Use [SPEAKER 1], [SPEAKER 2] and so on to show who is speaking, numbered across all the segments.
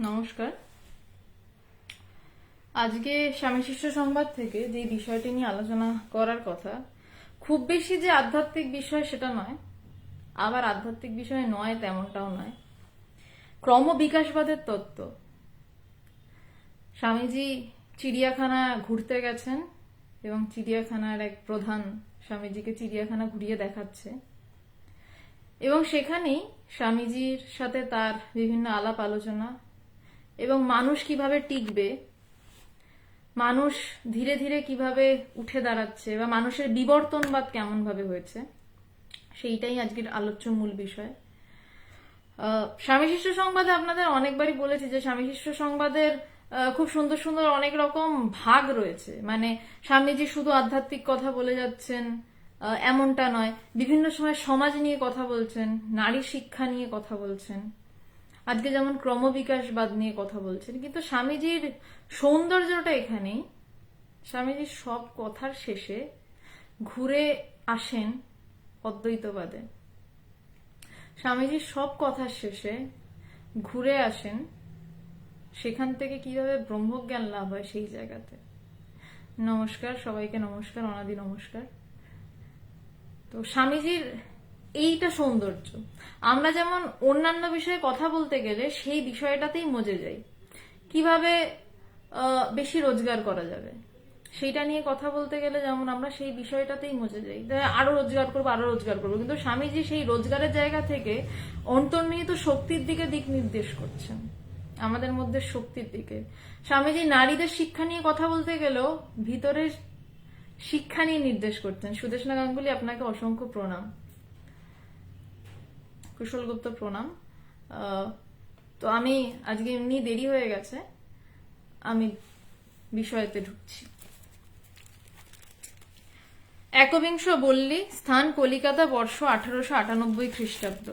[SPEAKER 1] নমস্কার। আজকে স্বামী শিষ্য সংবাদ থেকে যে বিষয়টি নিয়ে আলোচনা করার কথা, খুব বেশি যে আধ্যাত্মিক বিষয় সেটা নয়, আবার আধ্যাত্মিক বিষয় নয় তেমনটাও নয়। ক্রমবিকাশবাদের তত্ত্ব। স্বামীজি চিড়িয়াখানা ঘুরতে গেছেন এবং চিড়িয়াখানার এক প্রধান স্বামীজিকে চিড়িয়াখানা ঘুরিয়ে দেখাচ্ছে। এবং সেখানেই স্বামীজির সাথে তার বিভিন্ন আলাপ আলোচনা এবং মানুষ কীভাবে টিকবে, মানুষ ধীরে ধীরে কীভাবে উঠে দাঁড়াচ্ছে বা মানুষের বিবর্তনবাদ কেমন ভাবে হয়েছে, সেইটাই আজকের আলোচ্য মূল বিষয়। স্বামী শিষ্য সংবাদে আপনাদের অনেকবারই বলেছি যে স্বামী শিষ্য সংবাদের খুব সুন্দর সুন্দর অনেক রকম ভাগ রয়েছে। মানে স্বামীজি শুধু আধ্যাত্মিক কথা বলে যাচ্ছেন এমনটা নয়। বিভিন্ন সময় সমাজ নিয়ে কথা বলছেন, নারী শিক্ষা নিয়ে কথা বলছেন। আজকে যেমন ক্রমবিকাশবাদ নিয়ে কথা বলছেন, কিন্তু স্বামীজির সৌন্দর্যটা এখানেই। স্বামীজির সব কথার শেষে ঘুরে আসেন অদ্বৈতবাদে। স্বামীজির সব কথার শেষে ঘুরে আসেন সেখান থেকে কীভাবে ব্রহ্মজ্ঞান লাভ হয় সেই জায়গাতে। নমস্কার, সবাইকে নমস্কার, অনাদি নমস্কার। তো স্বামীজির এইটা সৌন্দর্য। আমরা যেমন অন্যান্য বিষয়ে কথা বলতে গেলে সেই বিষয়টাতেই মজে যাই। কীভাবে বেশি রোজগার করা যাবে? সেইটা নিয়ে কথা বলতে গেলে যেমন আমরা সেই বিষয়টাতেই মজে যাই। আরও রোজগার করব, আরও রোজগার করব। কিন্তু স্বামীজি সেই রোজগারের জায়গা থেকে অন্তর্নিহিত শক্তির দিকে দিক নির্দেশ করছেন। আমাদের মধ্যে শক্তির দিকে। স্বামীজি নারীদের শিক্ষা নিয়ে কথা বলতে গেলেও ভিতরের শিক্ষা নিয়ে নির্দেশ করতেন। সুদেশনা গাঙ্গুলি আপনাকে অসংখ্য প্রণাম। কুশল গুপ্ত প্রণাম। তো আমি আজকে এমনি দেরি হয়ে গেছে, আমি বিষয়তে ঢুকছি। একবিংশ বললি, স্থান কলিকাতা, বর্ষ আঠারোশো আটানব্বই খ্রিস্টাব্দ।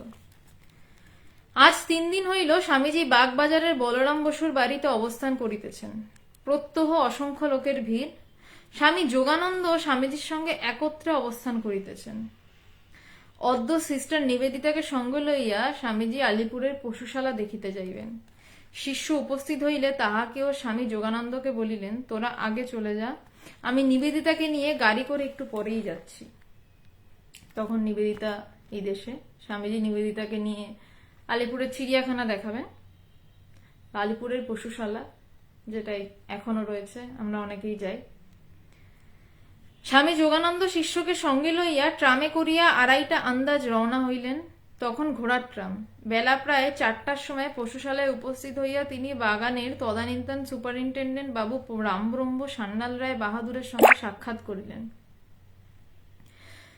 [SPEAKER 1] আজ তিন দিন হইল স্বামীজি বাগবাজারের বলরাম বসুর বাড়িতে অবস্থান করিতেছেন। প্রত্যহ অসংখ্য লোকের ভিড়। স্বামী যোগানন্দ স্বামীজির সঙ্গে একত্রে অবস্থান করিতেছেন। অদ্য সিস্টার নিবেদিতাকে সঙ্গ লইয়া স্বামীজি আলিপুরের পশুশালা দেখিতে যাইবেন। শিষ্য উপস্থিত হইলে তাহাকেও স্বামী যোগানন্দকে বলিলেন, তোরা আগে চলে যা, আমি নিবেদিতাকে নিয়ে গাড়ি করে একটু পরেই যাচ্ছি। তখন নিবেদিতা এই দেশে স্বামীজি নিবেদিতাকে নিয়ে আলিপুরের চিড়িয়াখানা দেখাবেন। আলিপুরের পশুশালা, যেটাই এখনও রয়েছে, আমরা অনেকেই যাই। স্বামী যোগানন্দ শিষ্যকে সঙ্গে লইয়া ট্রামে করিয়া আড়াইটা আন্দাজ রওনা হইলেন, তখন ঘোড়ার ট্রাম। বেলা প্রায় চারটার সময় পশুশালায় উপস্থিত হইয়া তিনি বাগানের তদানীন্তন সুপারিনটেন্ডেন্ট বাবু রামব্রহ্ম সান্যাল রায় বাহাদুরের সঙ্গে সাক্ষাৎ করিলেন।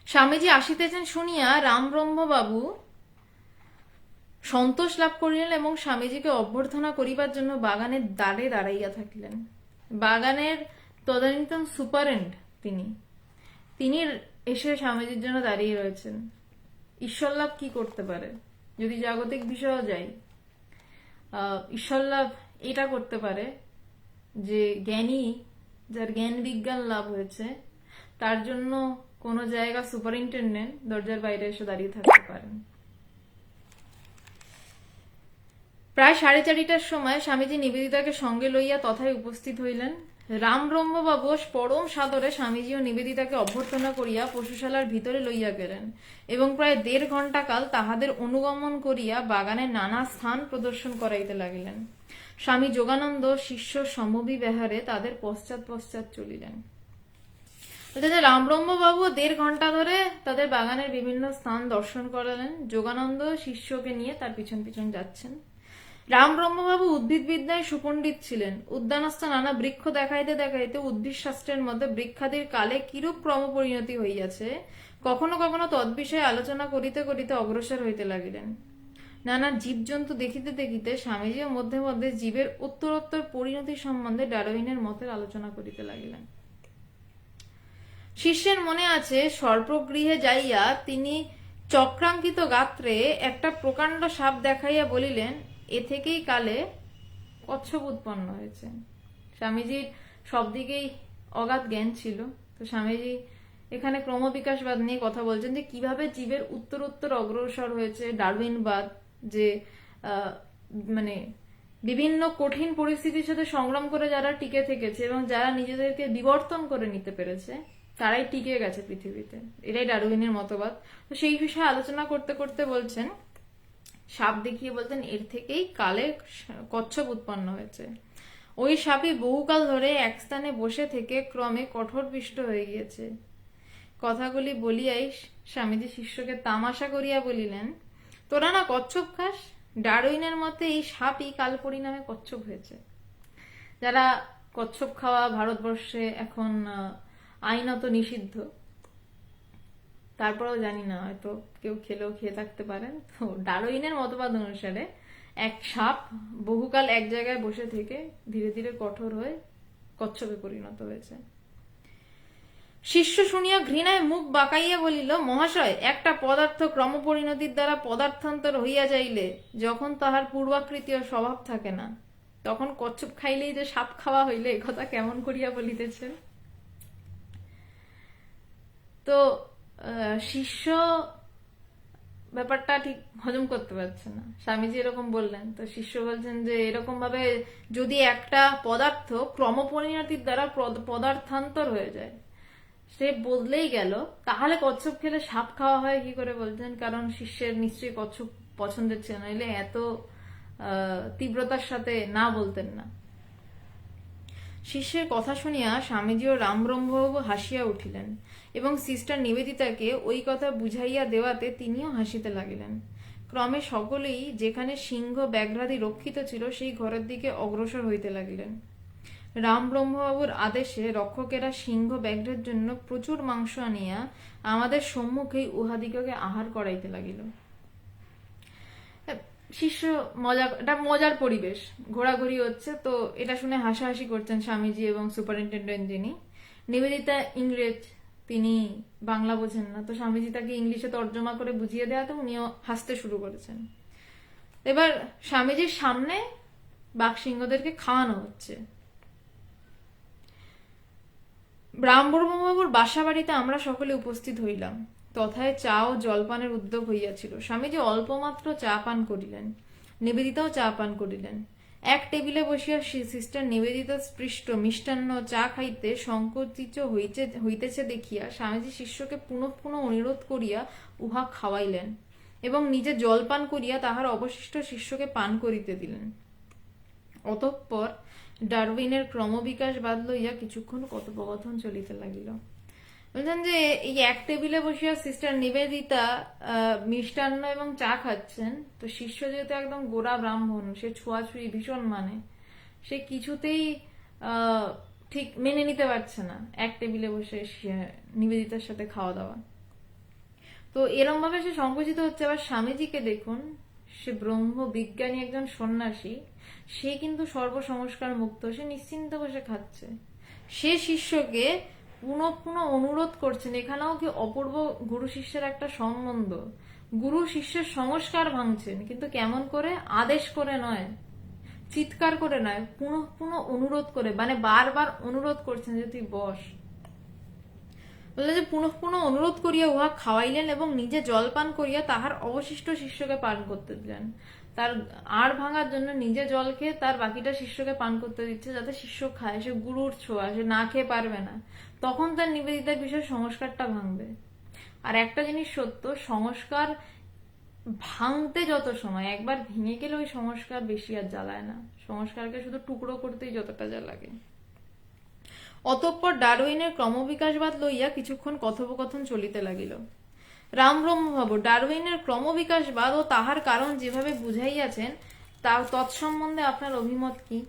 [SPEAKER 1] স্বামীজি আসিতেছেন শুনিয়া রামব্রহ্ম বাবু সন্তোষ লাভ করিলেন এবং স্বামীজিকে অভ্যর্থনা করিবার জন্য বাগানের দ্বারে দাঁড়াইয়া থাকিলেন। বাগানের তদানীন্তন সুপারেন্ট তিনি। তিনি এসে স্বামীজির জন্য দাঁড়িয়ে রয়েছেন। ঈশ্বর লাভ কি করতে পারে? যদি জাগতিক বিষয়ও যাই আহ, ঈশ্বর লাভ এটা করতে পারে যে জ্ঞানী যার জ্ঞান বিজ্ঞান লাভ হয়েছে তার জন্য কোনো জায়গা সুপারিনটেন্ডেন্ট দরজার বাইরে এসে দাঁড়িয়ে থাকতে পারেন। প্রায় সাড়ে চারিটার সময় স্বামীজি নিবেদিতাকে সঙ্গে লইয়া তথায় উপস্থিত হইলেন। রামব্রহ্মবাবু পরম সাদরে স্বামীজি ও নিবেদিতাকে অভ্যর্থনা করিয়া পশুশালার ভিতরে লইয়া গেলেন এবং প্রায় দেড় ঘণ্টা কাল তাহাদের অনুগমন করিয়া বাগানের নানা স্থান প্রদর্শন করাইতে লাগিলেন। স্বামী যোগানন্দ শিষ্য সমবি বেহারে তাদের পশ্চাৎ পশ্চাৎ চলিলেন। রামব্রহ্মবাবু দেড় ঘণ্টা ধরে তাদের বাগানের বিভিন্ন স্থান দর্শন করালেন। যোগানন্দ শিষ্যকে নিয়ে তার পিছন পিছন যাচ্ছেন। রাম ব্রহ্মবাবু উদ্ভিদ বিদ্যায় সুপণ্ডিত ছিলেন। উদ্যানস্থ নানা বৃক্ষ দেখাইতে দেখাইতে উদ্ভিদ শাস্ত্রের মধ্যে বৃক্ষাদির কালে কিরূপ ক্রম পরিণতি হইয়াছে, কখনো কখনো তদ্বিষয়ে আলোচনা করিতে করিতে অগ্রসর হইতে লাগিলেন। নানা জীবজন্তু দেখিতে দেখিতে স্বামীজিও মধ্যে মধ্যে জীবের উত্তরোত্তর পরিণতি সম্বন্ধে ডারোইনের মতের আলোচনা করিতে লাগিলেন। শিষ্যের মনে আছে, সর্পগৃহে যাইয়া তিনি চক্রাঙ্কিত গাত্রে একটা প্রকাণ্ড সাপ দেখাইয়া বলিলেন থেকেই কালে কচ্ছপ উৎপন্ন হয়েছে। স্বামীজির সব দিকেই অগাধ জ্ঞান ছিল। তো স্বামীজি এখানে ক্রমবিকাশবাদ নিয়ে কথা বলছেন যে কীভাবে জীবের উত্তর উত্তর অগ্রসর হয়েছে ডারউইনবাদ, যে মানে বিভিন্ন কঠিন পরিস্থিতির সাথে সংগ্রাম করে যারা টিকে থেকেছে এবং যারা নিজেদেরকে বিবর্তন করে নিতে পেরেছে, তারাই টিকে গেছে পৃথিবীতে। এটাই ডারউইনের মতবাদ। তো সেই বিষয়ে আলোচনা করতে করতে বলছেন সাপ দেখিয়ে বলতেন, এর থেকেই কালে কচ্ছপ উৎপন্ন হয়েছে। ওই সাপই বহুকাল ধরে এক স্থানে বসে থেকে ক্রমে কঠোর কঠোরপিষ্ট হয়ে গিয়েছে। কথাগুলি বলিয়াই স্বামীজি শিষ্যকে তামাশা করিয়া বলিলেন, তোরা না কচ্ছপ খাস? ডারউইনের মতে এই সাপই কাল পরিণামে কচ্ছপ হয়েছে। যারা কচ্ছপ খাওয়া ভারতবর্ষে এখন আইনত নিষিদ্ধ। তারপরেও জানি না, হয়তো কেউ খেলেও খেয়ে থাকতে পারেন। তো ডারোইনের মতবাদ অনুসারে এক সাপ বহুকাল এক জায়গায় বসে থেকে ধীরে ধীরে কঠোর হয়ে কচ্ছপে পরিণত হয়েছে। শিষ্য শুনিয়া ঘৃণায় মুখ বাঁকাইয়া বলিল, মহাশয়, একটা পদার্থ ক্রমপরিণতির দ্বারা পদার্থান্তর হইয়া যাইলে যখন তাহার পূর্বাকৃতীয় স্বভাব থাকে না, তখন কচ্ছপ খাইলেই যে সাপ খাওয়া হইলে কথা কেমন করিয়া বলিতেছেন? তো শিষ্য ব্যাপারটা ঠিক হজম করতে পারছে না। স্বামীজি এরকম বললেন। তো শিষ্য বলছেন যে এরকম ভাবে যদি একটা পদার্থ ক্রমপরিণতির দ্বারা পদ- পদার্থান্তর হয়ে যায়, সে বদলেই গেল, তাহলে কচ্ছপ খেলে সাপ খাওয়া হয় কি করে বলছেন? কারণ শিষ্যের নিশ্চয়ই কচ্ছপ পছন্দের ছিল নইলে এত তীব্রতার সাথে না বলতেন না। শিষ্যের কথা শুনিয়া স্বামীজি ও রামব্রহ্মবাবু হাসিয়া উঠিলেন এবং সিস্টার নিবেদিতাকে ওই কথা বুঝাইয়া দেওয়াতে তিনিও হাসিতে লাগিলেন। ক্রমে সকলেই যেখানে সিংহ ব্যাঘ্রাদি রক্ষিত ছিল সেই ঘরের দিকে অগ্রসর হইতে লাগিলেন। রাম ব্রহ্মবাবুর আদেশে রক্ষকেরা সিংহ ব্যাঘ্রের জন্য প্রচুর মাংস আনিয়া আমাদের সম্মুখেই উহাদিগকে আহার করাইতে লাগিল। শিষ্য মজা এটা মজার পরিবেশ। ঘোরাঘুরি হচ্ছে, তো এটা শুনে হাসাহাসি করছেন স্বামীজি এবং সুপারিনটেন্ডেন্ট যিনি। নিবেদিতা ইংরেজ, তিনি বাংলা বোঝেন না, তো স্বামীজি তাকে ইংলিশে তর্জমা করে বুঝিয়ে দেওয়া তো উনিও হাসতে শুরু করেছেন। এবার স্বামীজির সামনে বাঘসিংহদেরকে খাওয়ানো হচ্ছে। ব্রাহ্মণবাবুর বাসা বাড়িতে আমরা সকলে উপস্থিত হইলাম। তথায় চা ও জলপানের উদ্যোগ হইয়াছিল। স্বামীজি অল্পমাত্র চা পান করিলেন, নিবেদিতাও চা পান করিলেন। এক টেবিলে বসিয়া সিস্টার নিবেদিতা স্পৃষ্ট মিষ্টান্ন চা খাইতে সংকোচিত হইতে হইতেছে দেখিয়া স্বামীজি শিষ্যকে পুনঃ পুনঃ অনুরোধ করিয়া উহা খাওয়াইলেন এবং নিজে জলপান করিয়া তাহার অবশিষ্ট শিষ্যকে পান করিতে দিলেন। অতঃপর ডারউইনের ক্রমবিকাশবাদ লইয়া কিছুক্ষণ কথোপকথন চলিতে লাগিল। বলছেন যে এই এক টেবিলে বসিয়া সিস্টার নিবেদিতা মিষ্টান্ন এবং চা খাচ্ছেন। তো শিষ্য যেহেতু একদম গোড়া ব্রাহ্মণ, সে ছোঁয়াছুঁয়ি ভীষণ মানে। সে কিছুতেই ঠিক মেনে নিতে পারছে না এক টেবিলে বসে নিবেদিতার সাথে খাওয়া দাওয়া। তো এরম ভাবে সে সংকুচিত হচ্ছে। আবার স্বামীজিকে দেখুন, সে ব্রহ্ম বিজ্ঞানী একজন সন্ন্যাসী, সে কিন্তু সর্বসংস্কার মুক্ত, সে নিশ্চিন্ত বসে খাচ্ছে। সে শিষ্যকে পুনঃ পুনঃ অনুরোধ করছেন, এখানেও কি অপূর্ব গুরু শিষ্যের একটা সম্বন্ধ? গুরু শিষ্যের সংস্কার ভাঙছেন, কিন্তু কেমন করে? আদেশ করে নয়, চিৎকার করে নয়, পুনঃ পুনঃ অনুরোধ করে মানে বারবার অনুরোধ করছেন যে তুই বস। বললে যে পুনঃ পুনঃ অনুরোধ করিয়া উহা খাওয়াইলেন এবং নিজে জলপান করিয়া তাহার অবশিষ্ট শিষ্যকে পান করতে দিলেন। তার আড় ভাঙার জন্য নিজে জল খেয়ে তার বাকিটা শিষ্যকে পান করতে দিচ্ছে যাতে শিষ্য খায়, সে গুরুর ছোঁয়া, সে না খেয়ে পারবে না। তখন তার নিবেদিতার বিষয়ে সংস্কারটা ভাঙবে। আর একটা জিনিস সত্য, সংস্কার ভাঙতে যত সময়, একবার ভেঙে গেলে ওই সংস্কার বেশি আর জ্বালায় না। সংস্কারকে শুধু টুকরো করতেই যতটা যা লাগে। অতঃপর ডারউইনের ক্রমবিকাশবাদ লইয়া কিছুক্ষণ কথোপকথন চলিতে লাগিল। রামব্রহ্মভাব ডারউইনের ক্রমবিকাশবাদ ও তাহার কারণ যেভাবে বুঝাইয়াছেন তা তৎসম্বন্ধে আপনার অভিমত কি?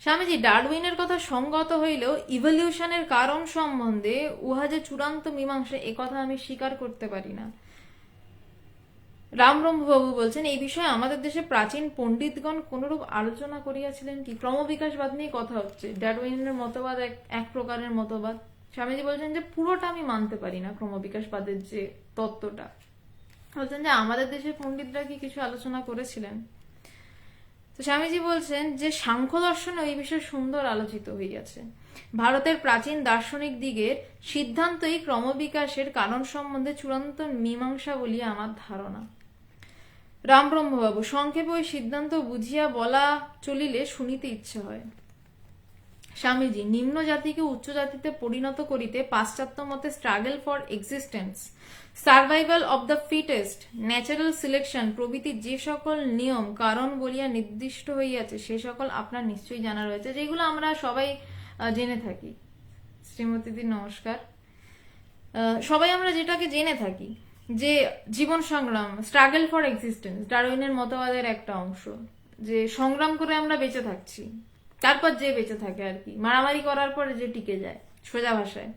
[SPEAKER 1] স্বামীজি, ডারউইনের কথা সঙ্গত হইলেও ইভলিউশনের কারণ সম্বন্ধে উহা যে চূড়ান্ত মীমাংসা একথা আমি স্বীকার করতে পারি না। রামব্রহ্মবাবু বলছেন, এই বিষয়ে আমাদের দেশে প্রাচীন পণ্ডিতগণ কোনরূপ আলোচনা করিয়াছিলেন কি? ক্রমবিকাশবাদ নিয়ে কথা হচ্ছে। ডারউইনের মতবাদ এক এক প্রকারের মতবাদ। স্বামীজি বলছেন যে, পুরোটা আমি মানতে পারি না ক্রমবিকাশবাদের যে তত্ত্বটা। বলছেন যে, আমাদের দেশের পণ্ডিতরা কি কিছু আলোচনা করেছিলেন? তো স্বামীজি বলছেন যে সাংখ্য দর্শনে এই বিষয়ে সুন্দর আলোচিত হইয়াছে। ভারতের প্রাচীন দার্শনিক দিগের সিদ্ধান্তই ক্রমবিকাশের কারণ সম্বন্ধে চূড়ান্ত মীমাংসা বলিয়া আমার ধারণা। রামব্রহ্মবাবু, সংক্ষেপে ওই সিদ্ধান্ত বুঝিয়া বলা চলিলে শুনিতে ইচ্ছে হয়। স্বামীজি, নিম্ন জাতিকে উচ্চ জাতিতে পরিণত করিতে পাশ্চাত্য মতে struggle for existence survival of the fittest natural selection প্রভৃতি যে সকল নিয়ম, কারণ বলিয়া নির্দিষ্ট হইয়াছে, সে সকল আপনার নিশ্চয়ই জানা রয়েছে, যেগুলো আমরা সবাই জেনে থাকি। শ্রীমতীদি নমস্কার। সবাই আমরা যেটাকে জেনে থাকি, যে জীবন সংগ্রাম স্ট্রাগল ফর এক্সিস্টেন্স ডারউইনের মতবাদের একটা অংশ, যে সংগ্রাম করে আমরা বেঁচে থাকছি। তারপর যে বেঁচে থাকে আর কি। মারামারি করার পরে যে টিকে যায় সোজা ভাষায়।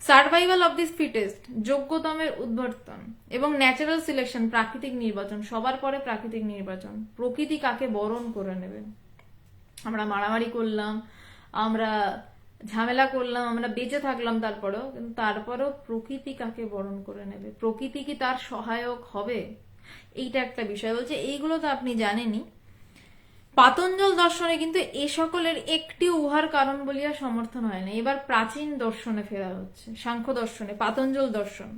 [SPEAKER 1] সার্ভাইভাল অব দিস ফিটেস্ট যোগ্যতমের উদ্বর্তন এবং ন্যাচারাল সিলেকশন প্রাকৃতিক নির্বাচন, সবার পরে প্রাকৃতিক নির্বাচন। প্রকৃতি কাকে বরণ করে নেবে? আমরা মারামারি করলাম, আমরা ঝামেলা করলাম, আমরা বেঁচে থাকলাম তারপরেও, কিন্তু তারপরেও প্রকৃতি কাকে বরণ করে নেবে? প্রকৃতি কি তার সহায়ক হবে? এইটা একটা বিষয়। বলছে, এইগুলো তো আপনি জানেনই। পাতঞ্জল দর্শনে কিন্তু এ সকলের একটি উহার কারণ বলিয়া সমর্থন হয় না। এবার প্রাচীন দর্শনে ফেরা হচ্ছে, সাংখ্য দর্শনে, পাতঞ্জল দর্শন।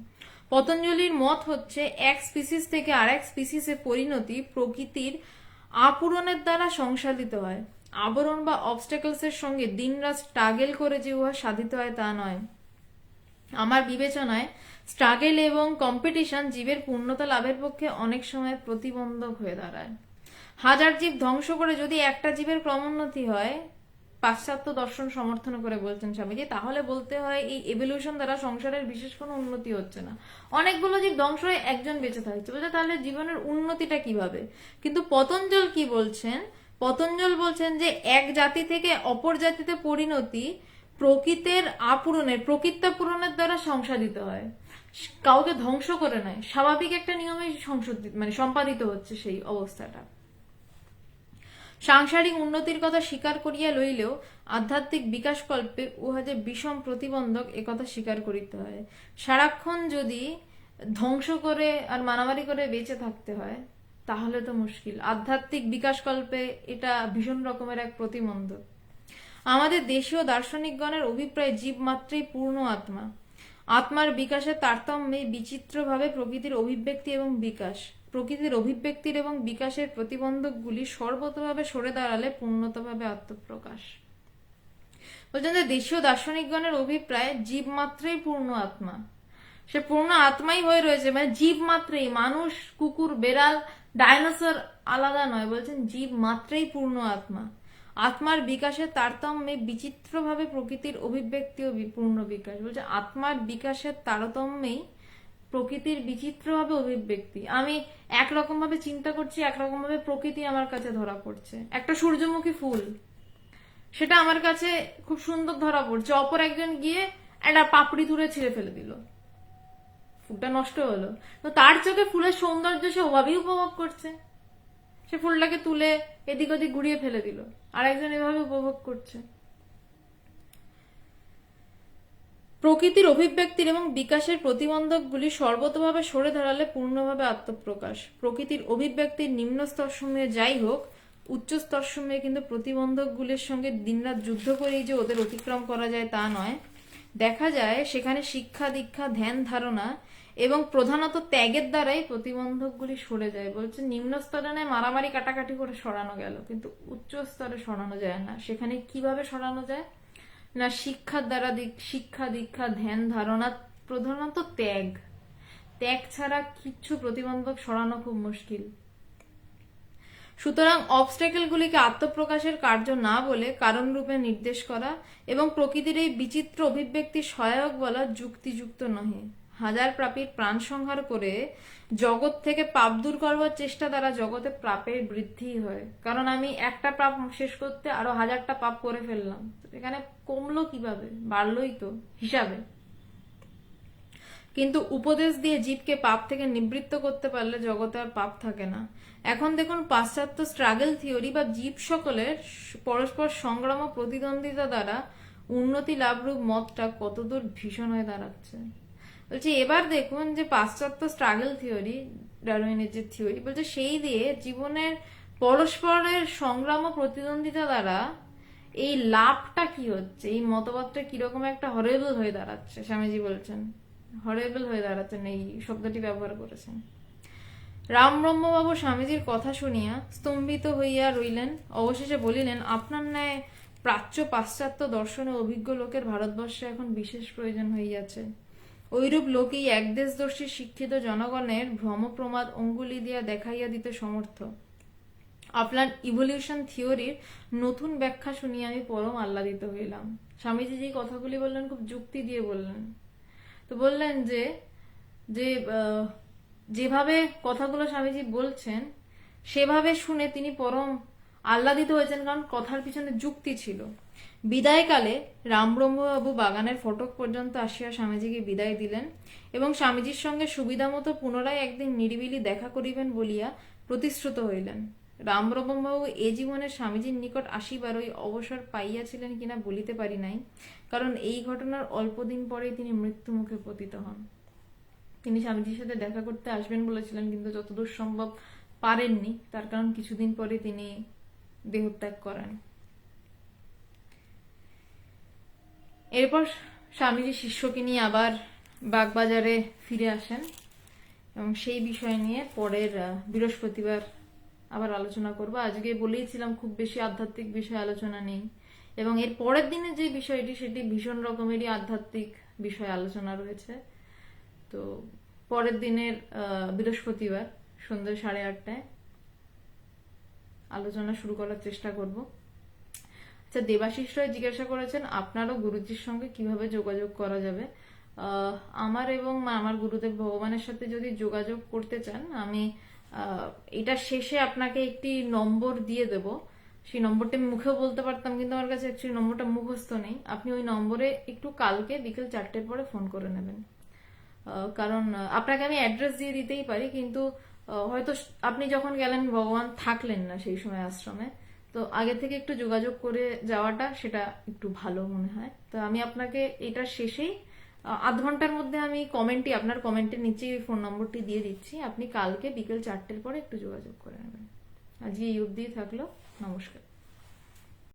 [SPEAKER 1] পতঞ্জলির মত হচ্ছে, এক স্পিসিস থেকে আরেক স্পিসিসে পরিণতি প্রকৃতির আপূরণের দ্বারা সংসাধিত হয়। আবরণ বা অবস্টেকলস এর সঙ্গে দিনরাত স্ট্রাগেল করে যে উহা সাধিত হয় তা নয়। আমার বিবেচনায় স্ট্রাগেল এবং কম্পিটিশন জীবের পূর্ণতা লাভের পক্ষে অনেক সময় প্রতিবন্ধক হয়ে দাঁড়ায়। হাজার জীব ধ্বংস করে যদি একটা জীবের ক্রমোন্নতি হয়, পাশ্চাত্য দর্শন সমর্থন করে বলছেন স্বামীজি, তাহলে বলতে হয় এই এভলিউশন দ্বারা সংসারের বিশেষ কোনো উন্নতি হচ্ছে না। অনেকগুলো জীব ধ্বংস হয়ে একজন বেঁচে থাকছে বলছে, তাহলে জীবনের উন্নতিটা কীভাবে? কিন্তু পতঞ্জল কি বলছেন? পতঞ্জল বলছেন যে এক জাতি থেকে অপর জাতিতে পরিণতি প্রকৃতের আপূরণের প্রকৃত্তা পূরণের দ্বারা সংসাদিত হয়। কাউকে ধ্বংস করে নয়। স্বাভাবিক একটা নিয়মে সংশোধিত মানে সম্পাদিত হচ্ছে সেই অবস্থাটা। সাংসারিক উন্নতির কথা স্বীকার করিয়া লইলেও আধ্যাত্মিক বিকাশকল্পে যে বিষম প্রতিবন্ধক একথা স্বীকার করিতে হয়। সারাক্ষণ যদি ধ্বংস করে আর মারামারি করে বেঁচে থাকতে হয়, তাহলে তো মুশকিল। আধ্যাত্মিক বিকাশকল্পে এটা ভীষণ রকমের এক প্রতিবন্ধক। আমাদের দেশীয় দার্শনিকগণের অভিপ্রায় জীব মাত্রই পূর্ণ আত্মা। আত্মার বিকাশের তারতম্যে বিচিত্রভাবে প্রকৃতির অভিব্যক্তি এবং বিকাশ। প্রকৃতির অভিব্যক্তির এবং বিকাশের প্রতিবন্ধকগুলি সর্বতভাবে সরে দাঁড়ালে পূর্ণতভাবে আত্মপ্রকাশ। বলছেন যে দেশীয় দার্শনিকগণের অভিপ্রায় জীব মাত্রই পূর্ণ আত্মা। সে পূর্ণ আত্মাই হয়ে রয়েছে মানে জীব মাত্রেই, মানুষ, কুকুর, বেড়াল, ডাইনোসর আলাদা নয়, বলছেন জীব মাত্রেই পূর্ণ আত্মা। আত্মার বিকাশের তারতম্যে বিচিত্রভাবে প্রকৃতির অভিব্যক্তি ও পূর্ণ বিকাশ। বলছে আত্মার বিকাশের তারতম্যেই প্রকৃতির বিচিত্রভাবে অভিব্যক্তি। আমি একরকম ভাবে চিন্তা করছি একরকম ভাবে প্রকৃতি আমার কাছে ধরা পড়ছে। একটা সূর্যমুখী ফুল, সেটা আমার কাছে খুব সুন্দর ধরা পড়ছে। অপর একজন গিয়ে একটা পাপড়ি তুলে ছিঁড়ে ফেলে দিল। ফুলটা নষ্ট হলো। তো তার চোখে ফুলের সৌন্দর্য সে ওভাবেই উপভোগ করছে। সে ফুলটাকে তুলে এদিক ওদিক ঘুরিয়ে ফেলে দিল। আর একজন এভাবে উপভোগ করছে। প্রকৃতির অভিব্যক্তির এবং বিকাশের প্রতিবন্ধকগুলি সর্বতভাবে সরে দাঁড়ালে পূর্ণভাবে আত্মপ্রকাশ। প্রকৃতির অভিব্যক্তির নিম্ন স্তরসমূহে যাই হোক উচ্চ স্তরসমূহে কিন্তু প্রতিবন্ধকগুলির সঙ্গে দিনরাত যুদ্ধ করেই যে ওদের অতিক্রম করা যায় তা নয়। দেখা যায় সেখানে শিক্ষা, দীক্ষা, ধ্যান, ধারণা এবং প্রধানত ত্যাগের দ্বারাই প্রতিবন্ধকগুলি সরে যায়। বলছে নিম্ন স্তরে নয় মারামারি, কাটাকাটি করে সরানো গেল, কিন্তু উচ্চ স্তরে সরানো যায় না। সেখানে কীভাবে সরানো যায়? না শিক্ষার দ্বারা শিক্ষা দীক্ষা, ধ্যান, ধারণা প্রধানত ত্যাগ। ত্যাগ ছাড়া কিচ্ছু প্রতিবন্ধক সরানো খুব মুশকিল। সুতরাং অবস্ট্যাকেলগুলিকে আত্মপ্রকাশের কার্য না বলে কারণ রূপে নির্দেশ করা এবং প্রকৃতির এই বিচিত্র অভিব্যক্তি সহায়ক বলা যুক্তিযুক্ত নহে। হাজার প্রাপীর প্রাণ সংহার করে জগৎ থেকে পাপ দূর করবার চেষ্টা দ্বারা জগতে পাপের বৃদ্ধি হয়। কারণ আমি একটা পাপ শেষ করতে আরও হাজারটা পাপ করে ফেললাম। এখানে কমলো কীভাবে? বাড়লোই তো, হিসাবে। কিন্তু উপদেশ দিয়ে জীবকে পাপ থেকে নিবৃত্ত করতে পারলে জগতে আর পাপ থাকে না। এখন দেখুন, পাশ্চাত্য স্ট্রাগল থিওরি বা জীব সকলের পরস্পর সংগ্রাম ও প্রতিদ্বন্দ্বিতা দ্বারা উন্নতি লাভরূপ মতটা কতদূর ভীষণ হয়ে দাঁড়াচ্ছে। বলছি, এবার দেখুন যে পাশ্চাত্য স্ট্রাগল থিওরি ডারউইনের যে থিওরি বলছে সেই দিয়ে জীবনের পরস্পরের সংগ্রাম ও প্রতিদ্বন্দ্বিতা দ্বারা এই লাভটা কি হচ্ছে? এই মতবাদটা কীরকম একটা হরেবল হয়ে দাঁড়াচ্ছে? স্বামীজি বলছেন। হরেবল হয়ে দাঁড়াচ্ছেন, এই শব্দটি ব্যবহার করেছেন। রামব্রহ্মবাবু স্বামীজির কথা শুনিয়া স্তম্ভিত হইয়া রইলেন। অবশেষে বলিলেন, আপনার ন্যায় প্রাচ্য পাশ্চাত্য দর্শনে অভিজ্ঞ লোকের ভারতবর্ষে এখন বিশেষ প্রয়োজন হইয়াছে। ঐরূপ লোকেই একদেশদর্শী শিক্ষিত জনগণের ভ্রমপ্রমাদ অঙ্গুলি দিয়া দেখাইয়া দিতে সমর্থ। আপনার ইভলিউশন থিওরির নতুন ব্যাখ্যা শুনিয়ে আমি পরম আহ্লাদিত হইলাম। স্বামীজি যে কথাগুলি বললেন, খুব যুক্তি দিয়ে বললেন। তো বললেন যে যে যেভাবে কথাগুলো স্বামীজি বলছেন, সেভাবে শুনে তিনি পরম আহ্লাদিত হয়েছেন কারণ কথার পিছনে যুক্তি ছিল। বিদায়কালে রামব্রহ্মবাবু বাগানের ফটক পর্যন্ত আসিয়া স্বামীজিকে বিদায় দিলেন এবং স্বামীজির সঙ্গে সুবিধামতো পুনরায় একদিন নিরিবিলি দেখা করিবেন বলিয়া প্রতিশ্রুত হইলেন। রামব্রহ্মবাবু এ জীবনে স্বামীজির নিকট আসিবার ওই অবসর পাইয়াছিলেন কিনা বলিতে পারি নাই, কারণ এই ঘটনার অল্পদিন পরেই তিনি মৃত্যু মুখে পতিত হন। তিনি স্বামীজির সাথে দেখা করতে আসবেন বলেছিলেন, কিন্তু যতদূর সম্ভব পারেননি। তার কারণ কিছুদিন পরে তিনি দেহত্যাগ করেন। এরপর স্বামীজি শিষ্যকে নিয়ে আবার বাগবাজারে ফিরে আসেন এবং সেই বিষয় নিয়ে পরের বৃহস্পতিবার আবার আলোচনা করব। আজকে বলেইছিলাম খুব বেশি আধ্যাত্মিক বিষয় আলোচনা নেই এবং এর পরের দিনে যে বিষয়টি, সেটি ভীষণ রকমেরই আধ্যাত্মিক বিষয় আলোচনা রয়েছে। তো পরের দিনের বৃহস্পতিবার সন্ধ্যে সাড়ে আটটায় আলোচনা শুরু করার চেষ্টা করব। আচ্ছা দেবাশিস রায় জিজ্ঞাসা করেছেন, আপনারও গুরুজির সঙ্গে কীভাবে যোগাযোগ করা যাবে? আমার এবং আমার গুরুদেব ভগবানের সাথে যদি যোগাযোগ করতে চান, আমি এটা শেষে আপনাকে একটি নম্বর দিয়ে দেব। সেই নম্বরটা আমি মুখেও বলতে পারতাম, কিন্তু আমার কাছে অ্যাকচুয়ালি নম্বরটা মুখস্থ নেই। আপনি ওই নম্বরে একটু কালকে বিকেল চারটের পরে ফোন করে নেবেন। কারণ আপনাকে আমি অ্যাড্রেস দিয়ে দিতেই পারি, কিন্তু হয়তো আপনি যখন গেলেন, ভগবান থাকলেন না সেই সময় আশ্রমে। তো আগে থেকে একটু যোগাযোগ করে যাওয়াটা সেটা একটু ভালো মনে হয়। তো আমি আপনাকে এটার শেষেই আধ ঘণ্টার মধ্যে আমি কমেন্টটি আপনার কমেন্টের নিচেই ফোন নম্বরটি দিয়ে দিচ্ছি। আপনি কালকে বিকেল চারটের পরে একটু যোগাযোগ করে নেবেন। আজকে এই অবধিই থাকল। নমস্কার।